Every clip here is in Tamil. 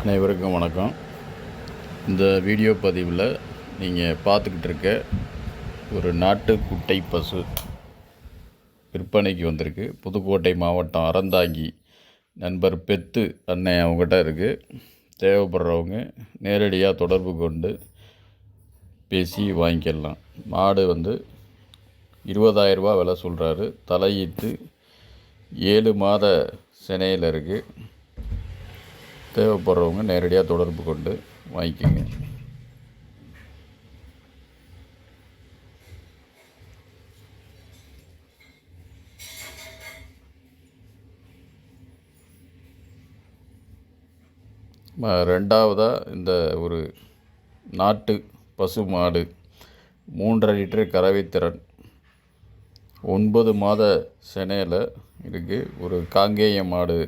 அனைவருக்கும் வணக்கம். இந்த வீடியோ பதிவில் நீங்கள் பார்த்துக்கிட்டு இருக்க ஒரு நாட்டு குட்டை பசு விற்பனைக்கு வந்திருக்கு. புதுக்கோட்டை மாவட்டம் அறந்தாங்கி. நண்பர் பெத்து அன்னை அவங்ககிட்ட இருக்குது தேவைப்படுறவங்க நேரடியாக தொடர்பு கொண்டு பேசி வாங்கிக்கலாம். மாடு வந்து இருபதாயிரரூபா விலை சொல்கிறாரு தலையீத்து ஏழு மாத சினையில் இருக்குது தேவைப்படுறவங்க நேரடியாக தொடர்பு கொண்டு வாங்கிக்கோங்க. ரெண்டாவதாக இந்த ஒரு நாட்டு பசு மாடு மூன்றரை லிட்டர் கறவைத்திறன் ஒன்பது மாத செனையில் இருக்குது ஒரு காங்கேய மாடு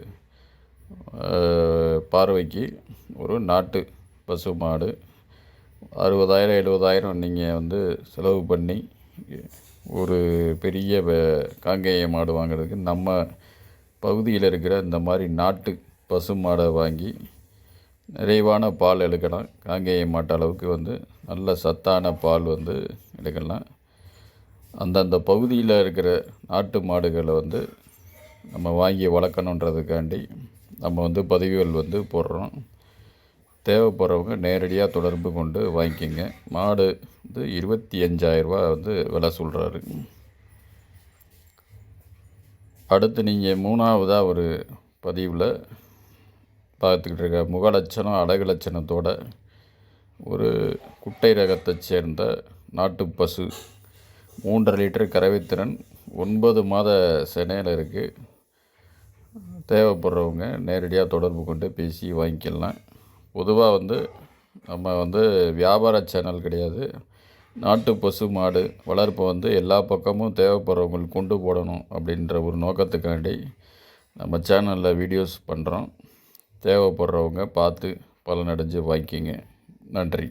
பார்வைக்கு ஒரு நாட்டு பசு மாடு. அறுபதாயிரம் எழுபதாயிரம் நீங்கள் வந்து செலவு பண்ணி ஒரு பெரிய வ- காங்கேய மாடு வாங்குறதுக்கு நம்ம பகுதியில் இருக்கிற இந்த மாதிரி நாட்டு பசு மாடை வாங்கி நிறைவான பால் எடுக்கலாம். காங்கேய மாட்டு அளவுக்கு வந்து நல்ல சத்தான பால் வந்து எடுக்கலாம். அந்தந்த பகுதியில் இருக்கிற நாட்டு மாடுகளை வந்து நம்ம வாங்கி வளர்க்கணுன்றதுக்காண்டி நம்ம வந்து பதிவுகள் வந்து போடுறோம். தேவைப்படுறவங்க நேரடியாக தொடர்பு கொண்டு வாங்கிக்கோங்க. மாடு வந்து இருபத்தி அஞ்சாயிரரூபா வந்து விலை சொல்கிறாரு அடுத்து நீங்கள் மூணாவதாக ஒரு பதிவில் பார்த்துக்கிட்டு இருக்க முகலட்சணம் அழகு லட்சணத்தோட ஒரு குட்டை ரகத்தைச் சேர்ந்த நாட்டு பசு மூன்றரை லிட்டர் கறவைத்திறன் ஒன்பது மாத செனையில் இருக்குது தேவைப்படுறவங்க நேரடியாக தொடர்பு கொண்டு பேசி வாங்கிக்கலாம். பொதுவாக வந்து நம்ம வந்து வியாபார சேனல் கிடையாது. நாட்டு பசு மாடு வளர்ப்பை வந்து எல்லா பக்கமும் தேவைப்படுறவங்களுக்கு கொண்டு போடணும் அப்படின்ற ஒரு நோக்கத்துக்காண்டி நம்ம சேனலில் வீடியோஸ் பண்ணுறோம். தேவைப்படுறவங்க பார்த்து பலனடைஞ்சு வாங்கிக்கிங்க. நன்றி.